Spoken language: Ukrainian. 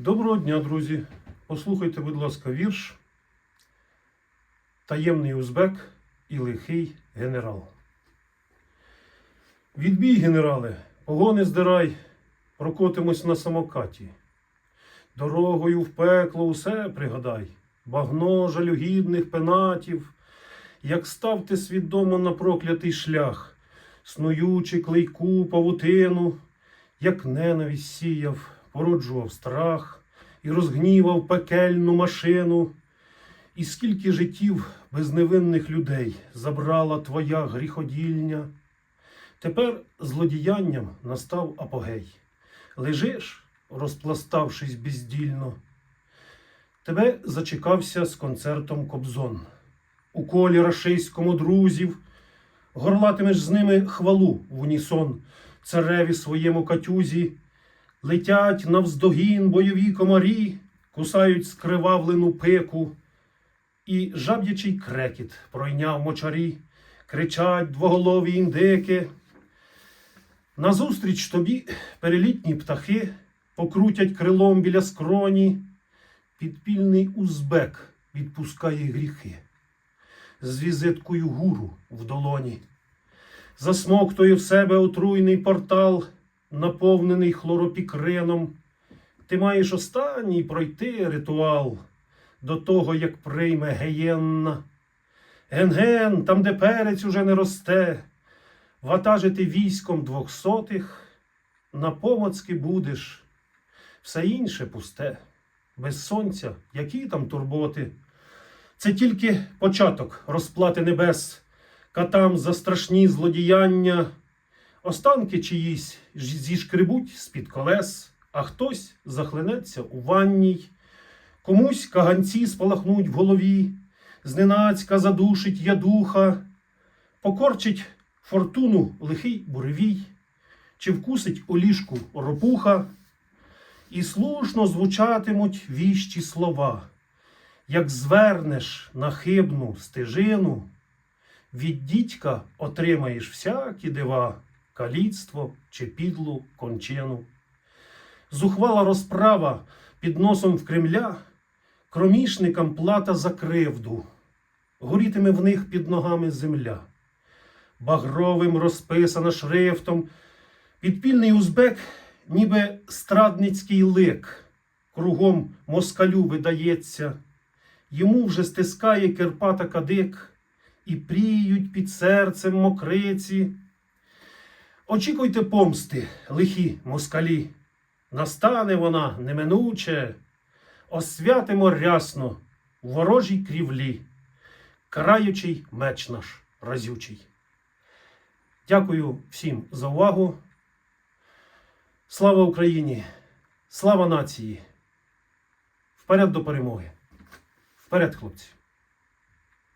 Доброго дня, друзі! Послухайте, будь ласка, вірш Таємний узбек і лихий генерал. Відбій, генерале, погони здирай, прокотимось на самокаті. Дорогою в пекло усе пригадай, багно жалюгідних пенатів, як став ти свідомо на проклятий шлях, снуючи клейку павутину, як ненависть сіяв, породжував страх і розгнівав пекельну машину. І скільки життів безневинних людей забрала твоя гріходільня. Тепер злодіянням настав апогей. Лежиш, розпластавшись бездільно. Тебе зачекався з концертом Кобзон. У колі рашиському друзів горлатимеш з ними хвалу в унісон, цареві своєму катюзі. Летять навздогін бойові комарі, кусають скривавлену пику, і жаб'ячий крекіт пройняв мочарі, кричать двоголові індики. Назустріч тобі перелітні птахи покрутять крилом біля скроні, підпільний узбек відпускає гріхи. З візиткою гуру в долоні. Засмоктує в себе отруйний портал, наповнений хлоропікрином. Ти маєш останній пройти ритуал до того, як прийме геєнна. Ген-ген, там, де перець уже не росте, ватажити військом двохсотих, на помацки будеш, все інше пусте, без сонця, які там турботи. Це тільки початок розплати небес, катам за страшні злодіяння. Останки чиїсь зішкребуть з-під колес, а хтось захлинеться у ванній, комусь каганці спалахнуть в голові, зненацька задушить ядуха, покорчить фортуну лихий буревій, чи вкусить у ліжку ропуха, і слушно звучатимуть віщі слова. Як звернеш на хибну стежину, від дідька отримаєш всякі дива, каліцтво чи підлу кончину. Зухвала розправа під носом в Кремля, кромішникам плата за кривду, горітиме в них під ногами земля. Багровим розписана шрифтом, підпільний узбек, ніби страдницький лик, кругом москалю видається. Йому вже стискає Керпата кадик, і пріють під серцем мокриці. Очікуйте помсти, лихі москалі, настане вона неминуче, освятимо рясно в ворожій крівлі, караючий меч наш разючий. Дякую всім за увагу. Слава Україні! Слава нації! Вперед до перемоги! Вперед, хлопці!